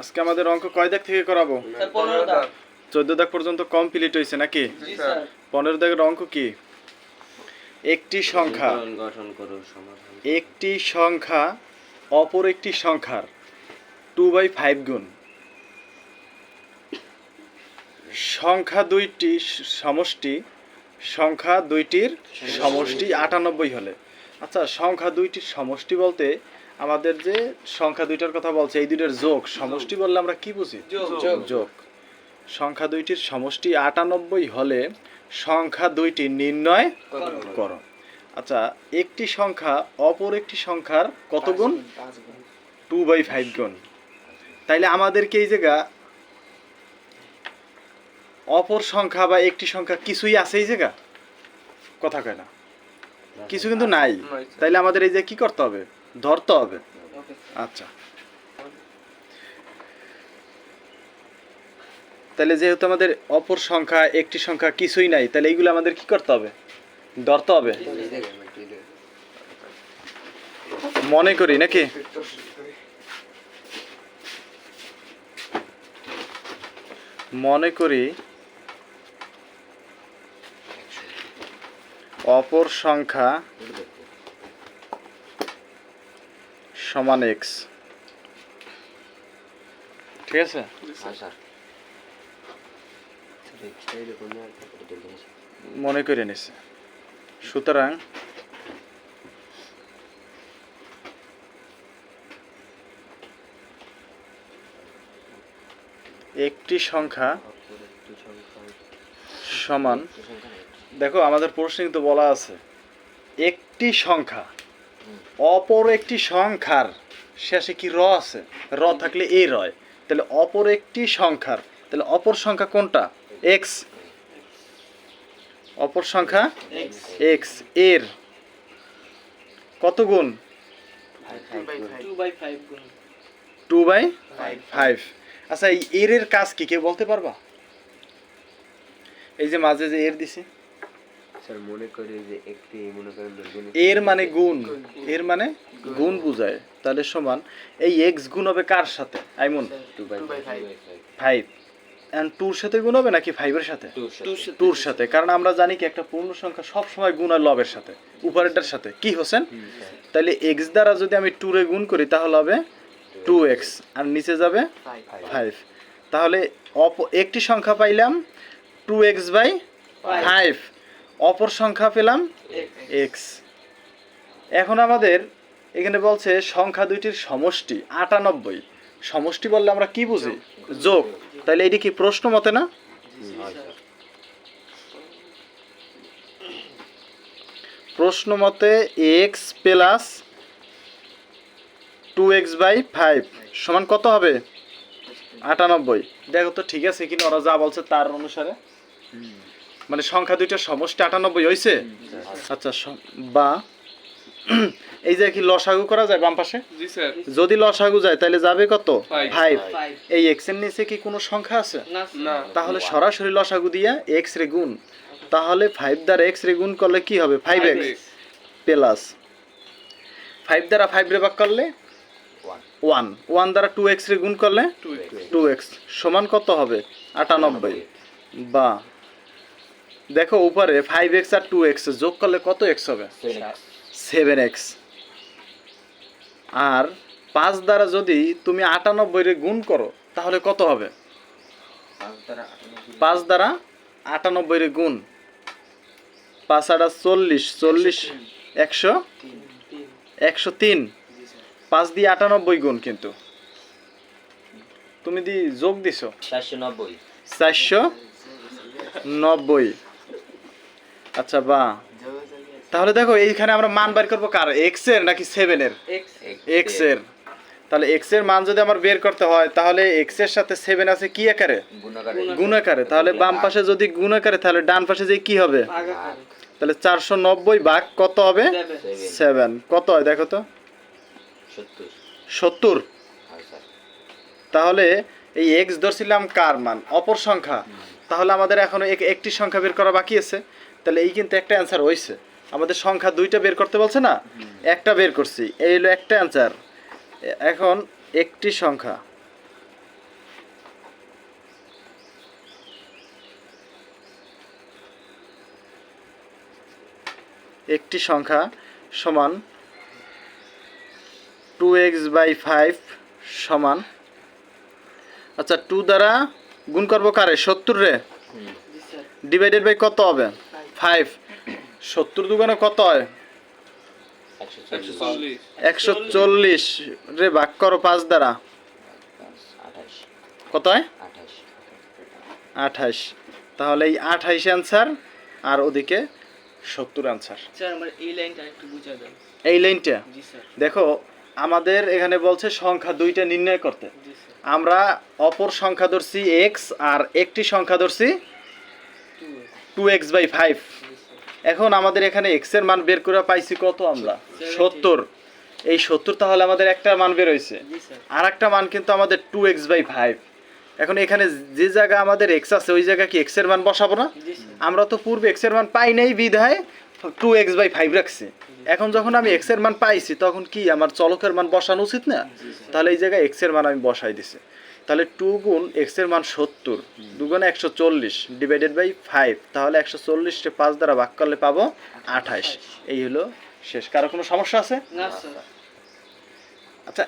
আজকে আমাদের অঙ্ক কয় দাগ থেকে করাবো? চোদ্দ দাগ পর্যন্ত কমপ্লিট হয়েছে নাকি? পনেরো দাগের অঙ্ক কি? একটি সংখ্যা। একটি সংখ্যা অপর একটি সংখ্যার টু বাই ফাইভ গুণ। সংখ্যা দুইটি সমষ্টি সংখ্যা দুইটির সমষ্টি আটানব্বই হলে। আচ্ছা সংখ্যা দুইটির সমষ্টি বলতে আমাদের যে সংখ্যা দুইটার কথা বলছে এই দুইটার যোগ। সমষ্টি বললে আমরা কি বুঝি? যোগ। সংখ্যা দুইটির সমষ্টি আটানব্বই হলে সংখ্যা দুইটি নির্ণয় করো আচ্ছা একটি সংখ্যা অপর একটি সংখ্যার কত গুণ। টু বাই ফাইভ গুণ। তাইলে আমাদেরকে এই জায়গা অপর সংখ্যা বা একটি সংখ্যা কিছুই আছে এই জায়গা? কথা কয় না। কিছু কিন্তু নাই। তাইলে আমাদের এই যে কি করতে হবে? ধরতে হবে। আচ্ছা। তাহলে যেহেতু আমাদের অপর সংখ্যা একটি সংখ্যা কিছুই নাই তাহলে এইগুলো আমাদের কি করতে হবে? ধরতে হবে। মনে করি নাকি? মনে করি অপর সংখ্যা সমান এক্স ঠিক আছে? মনে করে নিছে। সুতরাং একটি সংখ্যা সমান দেখো আমাদের প্রশ্নে কিন্তু বলা আছে একটি সংখ্যা অপর একটি সংখ্যার শেষে কি র আছে? র থাকলে এ রয়। তাহলে অপর একটি সংখ্যার তাহলে অপর সংখ্যা কোনটা? এক্স অপর সংখ্যা? এক্সের কত গুণ? Two by five two by five five আচ্ছা এই এর এর কাজ কি? কেউ বলতে পারবা? এই যে মাঝে যে এর দিছি। এর মানে গুণ। এর মানে গুণ বুঝায়। তাহলে সমান এই এক্স গুণ হবে কার সাথে? Aiman? Two by five five and টুর সাথে গুণ হবে নাকি ফাইভের সাথে? টুর সাথে। কারণ আমরা জানি কি একটা পূর্ণ সংখ্যা সব সময় গুণ আর লবের সাথে উপরেরটার সাথে। কি হোসেন? তাহলে এক্স দ্বারা যদি আমি টুরে গুণ করি তাহলে হবে টু এক্স আর নিচে যাবে ফাইভ ফাইভ তাহলে অপ একটি সংখ্যা পাইলাম টু এক্স বাই ফাইভ অপর সংখ্যা পেলাম এক্স এখন আমাদের এখানে বলছে সংখ্যা দুইটির সমষ্টি আটানব্বই। সমষ্টি বললে আমরা কি বুঝি? যোগ। তাহলে এটি কি প্রশ্ন মতে না? প্রশ্ন মতে x plus two x by five সমান কত হবে? আটানব্বই। দেখো তো ঠিক আছে কিনা ওরা যা বলছে তার অনুসারে। মানে সংখ্যা দুইটা সমষ্টি আটানব্বই হয়েছে আচ্ছা বা এই যে কি লসাগু করা যায় বাম পাশে? জি স্যার। যদি লসাগু যায় তাহলে যাবে কত? ফাইভ এই এক্সের নিচে কি কোনো সংখ্যা আছে? না না। তাহলে সরাসরি লসাগু দিয়া এক্স রে গুণ। তাহলে ফাইভ দ্বারা এক্স রে গুণ করলে কি হবে? ফাইভ এক্স প্লাস ফাইভ দ্বারা ফাইভ রে ভাগ করলে ওয়ান ওয়ান দ্বারা টু এক্স রে গুণ করলে টু এক্স সমান কত হবে? আটানব্বই। বা দেখো উপরে ফাইভ এক্স আর টু এক্স যোগ করলে কত এক্স হবে? সেভেন এক্স আর পাঁচ দ্বারা যদি তুমি আটানব্বই রে গুণ করো তাহলে কত হবে? পাঁচ দ্বারা আটানব্বই। রে গুণ। পাঁচ আটা চল্লিশ চল্লিশ একশো একশো তিন। পাঁচ দিয়ে আটানব্বই গুণ কিন্তু। তুমি দি যোগ দিছো। চারশো নব্বই। চারশো নব্বই। আচ্ছা বা। তাহলে দেখো এইখানে আমরা মান বের করব কার? এক্সের নাকি সেভেন এর? এক্সের। তাহলে এক্সের মান যদি আমার বের করতে হয় তাহলে এক্সের সাথে সেভেন আছে কি আকারে? গুণাকারে গুণ আকারে। তাহলে বাম পাশে যদি গুণ আকারে তাহলে ডান পাশে যে কি হবে? তাহলে চারশো নব্বই ভাগ কত হবে? সেভেন কত হয় দেখো তো? সত্তর। তাহলে এই এক্স ধরছিলাম কার মান? অপর সংখ্যা। তাহলে আমাদের এখনও এক- একটি সংখ্যা বের করা বাকি আছে। তাহলে এই কিন্তু একটা অ্যান্সার হয়েছে আমাদের সংখ্যা দুইটা বের করতে বলছে না? একটা বের করছি। এই হলো একটা অ্যান্সার এখন একটি সংখ্যা। একটি সংখ্যা সমান টু এক্স বাই ফাইভ সমান আচ্ছা টু দ্বারা গুণ করব কারে? সত্তর রে? ডিভাইডেড বাই কত হবে? ফাইভ সত্তর দুগুণে কত হয়? একশো চল্লিশ। রে ভাগ করো পাঁচ দ্বারা। কত হয়? আঠাশ। তাহলে এই আঠাইশ অ্যান্সার আর ওদিকে সত্তর অ্যান্সার এই লাইনটা দেখো আমাদের এখানে বলছে সংখ্যা দুইটা নির্ণয় করতে। আমরা অপর সংখ্যা ধরছি এক্স আর একটি সংখ্যা ধরছি টু এক্স বাই ফাইভ এখন আমাদের এখানে এক্সের মান বের করে পাইছি কত আমরা? সত্তর। এই সত্তর তাহলে আমাদের একটা মান বের হয়েছে। আর একটা মান কিন্তু আমাদের টু এক্স বাই ফাইভ এখন এখানে যে জায়গা আমাদের এক্স আছে ওই জায়গা কি এক্সের মান বসাবো না? আমরা তো পূর্বে এক্সের মান পাই নাই বিধায় টু এক্স বাই ফাইভ রাখছি। এখন যখন আমি এক্সের মান পাইছি তখন কি আমার চলকের মান বসানো উচিত না? তাহলে এই জায়গায় এক্সের মান আমি বসাই দিছি। তাহলে টু গুণ এক্সের মান সত্তর দুগুণ একশো চল্লিশ ডিভাইডেড বাই ফাইভ তাহলে একশো চল্লিশটা পাঁচ দ্বারা ভাগ করলে পাবো আঠাইশ এই হলো শেষ। কারও কোনো সমস্যা আছে? আচ্ছা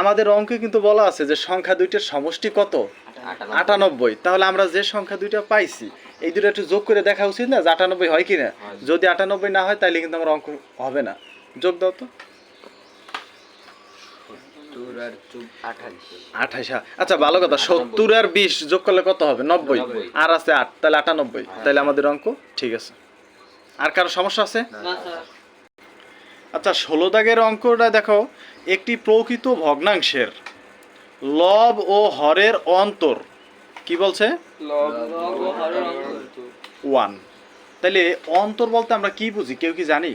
আমাদের অঙ্কে কিন্তু বলা আছে যে সংখ্যা দুইটার সমষ্টি কত? আটানব্বই। তাহলে আমরা যে সংখ্যা দুইটা পাইছি এই দুটো একটু যোগ করে দেখা উচিত না যে আটানব্বই হয় কি না যদি আটানব্বই না হয় তাহলে কিন্তু আমার অঙ্ক হবে না। যোগ দাও তো সত্তর আর চুপ আঠাশ আঠাইশ। আচ্ছা ভালো কথা সত্তর আর বিশ যোগ করলে কত হবে? নব্বই। আর আছে আট তাহলে আটানব্বই। তাহলে আমাদের অঙ্ক ঠিক আছে। আর কারও সমস্যা আছে? আচ্ছা ষোলো দাগের অঙ্কটা দেখো একটি প্রকৃত ভগ্নাংশের লব ও হরের অন্তর। কি বলছে? ওয়ান। তাহলে অন্তর বলতে আমরা কি বুঝি? কেউ কি জানি?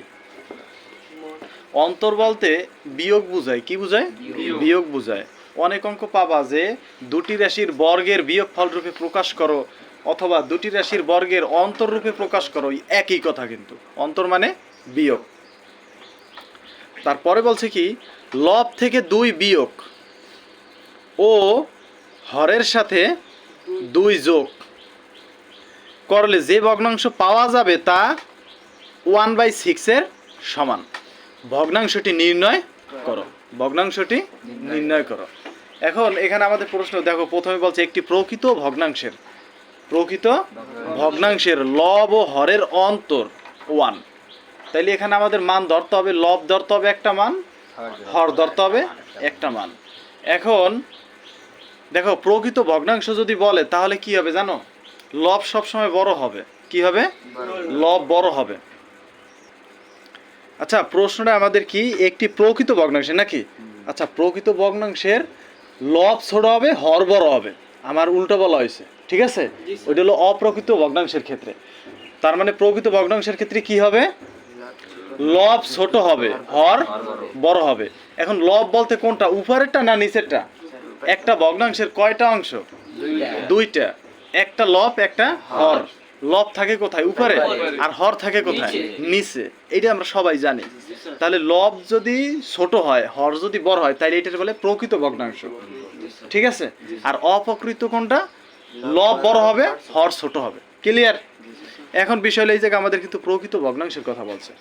অন্তর বলতে বিয়োগ বুঝায়। কি বুঝায়? বিয়োগ। বুঝায়। অনেক অঙ্ক পাবা যে দুটি রাশির বর্গের বিয়োগ ফলরূপে প্রকাশ করো অথবা দুটি রাশির বর্গের অন্তর রূপে প্রকাশ করো একই কথা কিন্তু। অন্তর মানে বিয়োগ। তারপরে বলছে কি লব থেকে দুই বিয়োগ ও হরের সাথে দুই যোগ। করলে যে ভগ্নাংশ পাওয়া যাবে তা ওয়ান বাই সিক্সের সমান। ভগ্নাংশটি নির্ণয় করো। ভগ্নাংশটি নির্ণয় করো। এখন এখানে আমাদের প্রশ্ন দেখো প্রথমে বলছে একটি প্রকৃত ভগ্নাংশের প্রকৃত ভগ্নাংশের লব ও হরের অন্তর ওয়ান। তাইলে এখানে আমাদের মান ধরতে হবে লব ধরতে হবে একটা মান হর ধরতে হবে একটা মান। এখন দেখো প্রকৃত ভগ্নাংশ যদি বলে তাহলে কি হবে জানো? লব সবসময় বড় হবে। কি হবে? লব বড় হবে। আচ্ছা প্রশ্নটা আমাদের কি? একটি প্রকৃত ভগ্নাংশ নাকি? আচ্ছা প্রকৃত ভগ্নাংশের লব ছোট হবে হর বড় হবে। আমার উল্টো বলা হয়েছে ঠিক আছে? ওইটা হলো অপ্রকৃত ভগ্নাংশের ক্ষেত্রে। তার মানে প্রকৃত ভগ্নাংশের ক্ষেত্রে কি হবে? লব ছোট হবে হর বড় হবে। এখন লব বলতে কোনটা উপরেরটা না নিচেরটা? একটা ভগ্নাংশের কয়টা অংশ? দুইটা। একটা লব একটা হর। লব থাকে কোথায়? উপরে। আর হর থাকে কোথায়? নিচে। এটা আমরা সবাই জানি। তাহলে লব যদি ছোট হয় হর যদি বড় হয় তাহলে এটার বলে প্রকৃত ভগ্নাংশ। ঠিক আছে? আর অপ্রকৃত কোনটা? লব বড় হবে হর ছোট হবে। ক্লিয়ার এখন বিষয় হলো এই জায়গায় আমাদের কিন্তু প্রকৃত ভগ্নাংশের কথা বলছে।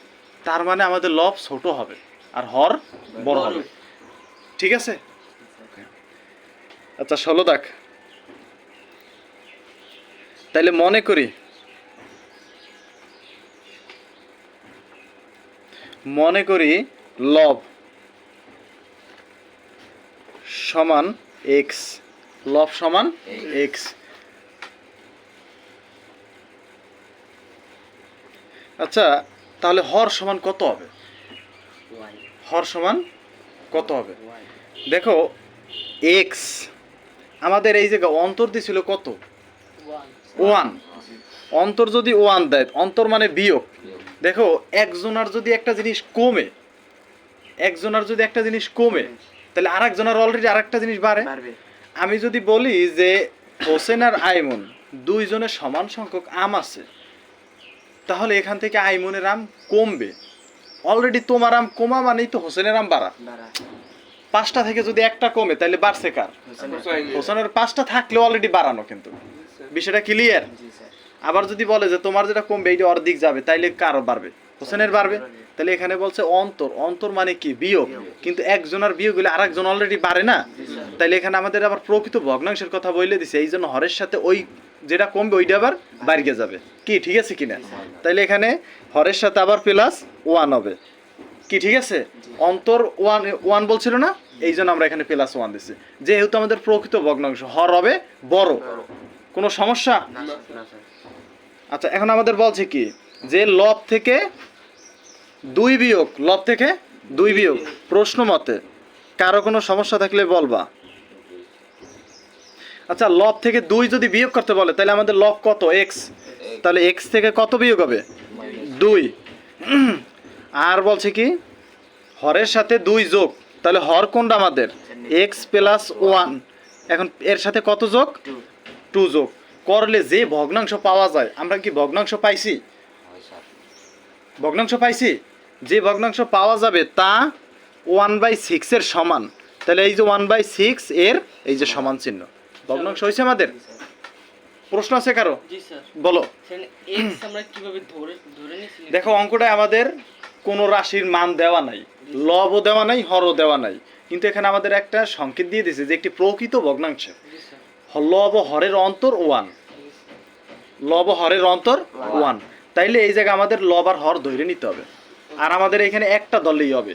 তার মানে আমাদের লব ছোট হবে আর হর বড় হবে। ঠিক আছে? আচ্ছা ষোলো দাগ। তাইলে মনে করি মনে করি লব সমান এক্স লব সমান এক্স আচ্ছা তাহলে হর সমান কত হবে? হর সমান কত হবে? দেখো এক্স আমাদের এই জায়গা অন্তর দিছিল কত? ওয়ান অন্তর যদি ওয়ান দেয় অন্তর মানে বিয়োগ। দেখো একজনের যদি একটা জিনিস কমে একজনের যদি একটা জিনিস কমে তাহলে আর একজনের অলরেডি আর একটা জিনিস বাড়ে। আমি যদি বলি যে হোসেন আর আইমন দুইজনের সমান সংখ্যক আম আছে তাহলে এখান থেকে আইমনের আম কমবে। অলরেডি তোমার আম কমা মানেই তো হোসেনের আম বাড়া। পাঁচটা থেকে যদি একটা কমে তাহলে বাড়ছে কার? হোসেনের। পাঁচটা থাকলে অলরেডি বাড়ানো কিন্তু। বিষয়টা ক্লিয়ার আবার যদি বলে যে তোমার যেটা কমবে এইটা অর্ধেক যাবে তাইলে কারও বাড়বে? হোসেনের বাড়বে। তাহলে এখানে বলছে অন্তর। অন্তর মানে কি? বিয়োগ। কিন্তু একজনের বিয়োগ হলে আরেকজন অলরেডি বাড়ে না। তাইলে এখানে আমাদের আবার প্রকৃত ভগ্নাংশের কথা বলে দিছে এই জন্য হরের সাথে ওই যেটা কমবে ওইটা আবার বাড়িয়ে যাবে। কি ঠিক আছে কিনা? তাইলে এখানে হরের সাথে আবার প্লাস ওয়ান হবে। কি ঠিক আছে? অন্তর ওয়ান ওয়ান বলছিল না? এই জন্য আমরা এখানে প্লাস ওয়ান দিছি। যেহেতু আমাদের প্রকৃত ভগ্নাংশ হর হবে বড়। কোনো সমস্যা? আচ্ছা এখন আমাদের বলছে কি? যে লব থেকে দুই বিয়োগ লব থেকে দুই বিয়োগ প্রশ্ন মতে কারও কোনো সমস্যা থাকলে বলবা। আচ্ছা লব থেকে দুই যদি বিয়োগ করতে বলে তাহলে আমাদের লব কত? এক্স তাহলে এক্স থেকে কত বিয়োগ হবে? দুই। আর বলছে কি? হরের সাথে দুই যোগ। তাহলে হর কোনটা আমাদের? এক্স প্লাস ওয়ান এখন এর সাথে কত যোগ? টু যোগ। করলে যে ভগ্নাংশ পাওয়া যায় আমরা কি ভগ্নাংশ পাইছি? ভগ্নাংশ পাইছি? যে ভগ্নাংশ পাওয়া যাবে তা ওয়ান বাই সিক্সের সমান। তাহলে এই যে ওয়ান বাই সিক্স এর এই যে সমান চিহ্ন। ভগ্নাংশ হয়েছে আমাদের? প্রশ্ন আছে কারও? বলো। সেখানে এক্স আমরা কীভাবে ধরে ধরে নিয়েছি? দেখো অঙ্কটায় আমাদের কোনো রাশির মান দেওয়া নাই। লবও দেওয়া নাই হরও দেওয়া নাই। কিন্তু এখানে আমাদের একটা সংকেত দিয়ে দিয়েছে যে একটি প্রকৃত ভগ্নাংশ। লব হরের অন্তর ওয়ান। লব হরের অন্তর ওয়ান। তাইলে এই জায়গায় আমাদের লব আর হর ধরে নিতে হবে। আর আমাদের এখানে একটা দলেই হবে।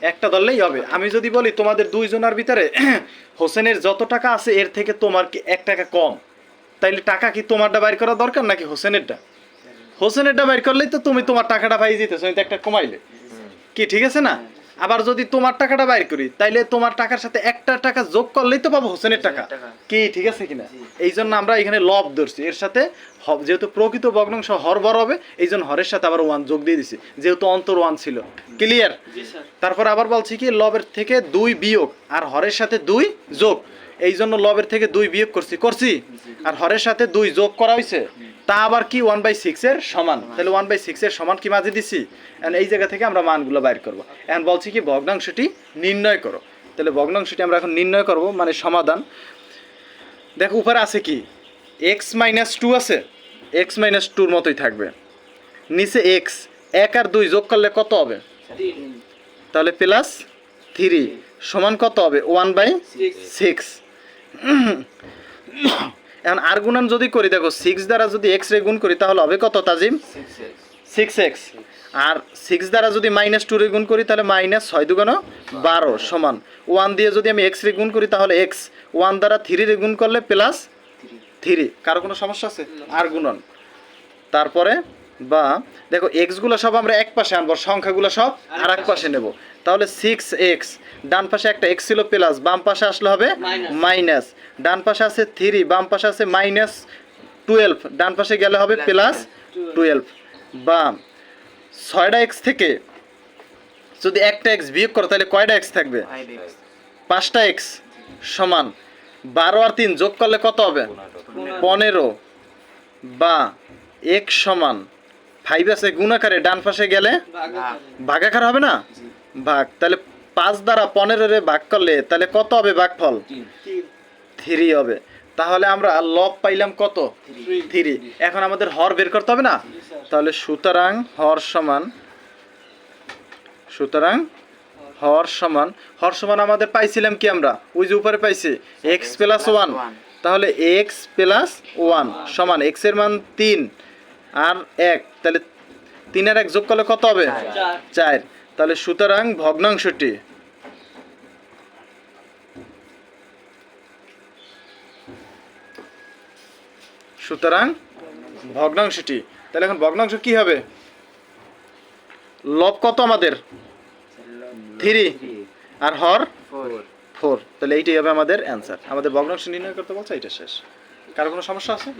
একটা দলেই হবে। আমি যদি বলি তোমাদের দুইজনের ভিতরে হোসেনের যত টাকা আছে, এর থেকে তোমার কি এক টাকা কম? তাইলে টাকা কি তোমারটা বাইর করা দরকার নাকি হোসেনেরটা? হোসেনেরটা বাইর করলেই তো তুমি তোমার টাকাটা পাই যেতেছো একটা কমাইলে। কি, ঠিক আছে না? আবার যদি তোমার টাকাটা বাইর করি তাইলে তোমার টাকার সাথে একটা টাকা যোগ করলেই তো পাবো হোসেনের টাকা। কি ঠিক আছে কিনা? এই জন্য আমরা এখানে লব ধরছি। এর সাথে যেহেতু প্রকৃত ভগ্নাংশ হর বড় হবে এই জন্য হরের সাথে আবার ওয়ান যোগ দিয়ে দিছি। যেহেতু অন্তর ওয়ান ছিল। ক্লিয়ার তারপর আবার বলছি কি লবের থেকে দুই বিয়োগ আর হরের সাথে দুই যোগ। এই জন্য লবের থেকে দুই বিয়োগ করছি। করছি? আর হরের সাথে দুই যোগ করা হয়েছে তা আবার কি ওয়ান বাই সিক্সের সমান? তাহলে ওয়ান বাই সিক্সের সমান কি মাঝে দিছি? এখন এই জায়গা থেকে আমরা মানগুলো বাইর করব। এখন বলছি কি ভগ্নাংশটি নির্ণয় করো। তাহলে ভগ্নাংশটি আমরা এখন নির্ণয় করব মানে সমাধান। দেখো উপরে আছে কি? এক্স মাইনাস টু আছে। এক্স মাইনাস টুর মতোই থাকবে। নিচে এক্স এক আর দুই যোগ করলে কত হবে? তাহলে প্লাস থ্রি সমান কত হবে? ওয়ান বাই সিক্স এখন আর গুণন যদি করি দেখো সিক্স দ্বারা যদি এক্স রে গুণ করি তাহলে হবে কত তাজিম? সিক্স এক্স আর সিক্স দ্বারা যদি মাইনাস টু রে গুণ করি তাহলে মাইনাস ছয় দুগুণ বারো সমান। ওয়ান দিয়ে যদি আমি এক্স রে গুণ করি তাহলে এক্স ওয়ান দ্বারা থ্রি রে গুণ করলে প্লাস থ্রি কারও কোনো সমস্যা আছে? আর গুণন। তারপরে বা দেখো এক্সগুলো সব আমরা এক পাশে আনব সংখ্যাগুলো সব আর এক পাশে। নেব। তাহলে সিক্স এক্স ডান পাশে একটা এক্স ছিল প্লাস বাম পাশে আসলে হবে মাইনাস ডান পাশে আছে থ্রি বাম পাশে আছে মাইনাস টুয়েলভ ডান পাশে গেলে হবে প্লাস টুয়েলভ বা ছয়টা এক্স থেকে যদি একটা এক্স বিয়োগ করো তাহলে কয়টা এক্স থাকবে? পাঁচটা এক্স সমান বারো আর তিন যোগ করলে কত হবে? পনেরো। বা এক সমান ফাইভ আছে গুণাকারে ডান পাশে গেলে ভাগাকার ভাগাকার হবে না? ভাগ তাহলে পাঁচ দ্বারা পনেরো রে ভাগ করলে তাহলে কত হবে ভাগফল? থ্রি হবে। তাহলে আমরা লব পাইলাম কত? থ্রি। এখন আমাদের হর বের করতে হবে না? তাহলে সুতরাং হর সমান সুতরাং হর সমান হর সমান আমাদের পাইছিলাম কি আমরা? ওই যে উপরে পাইছি এক্স প্লাস ওয়ান তাহলে এক্স প্লাস ওয়ান সমান এক্সের মান তিন। আর এক তাহলে তিন আর এক যোগ করলে কত হবে? চার। তাহলে সুতরাং ভগ্নাংশটি সুতরাং ভগ্নাংশটি। তাহলে এখন ভগ্নাংশ কি হবে? লব কত আমাদের? থ্রি। আর হর? ফোর। তাহলে এইটাই হবে আমাদের অ্যান্সার। আমাদের ভগ্নাংশ নির্ণয় করতে বলছে এটা শেষ। কারও কোনো সমস্যা আছে?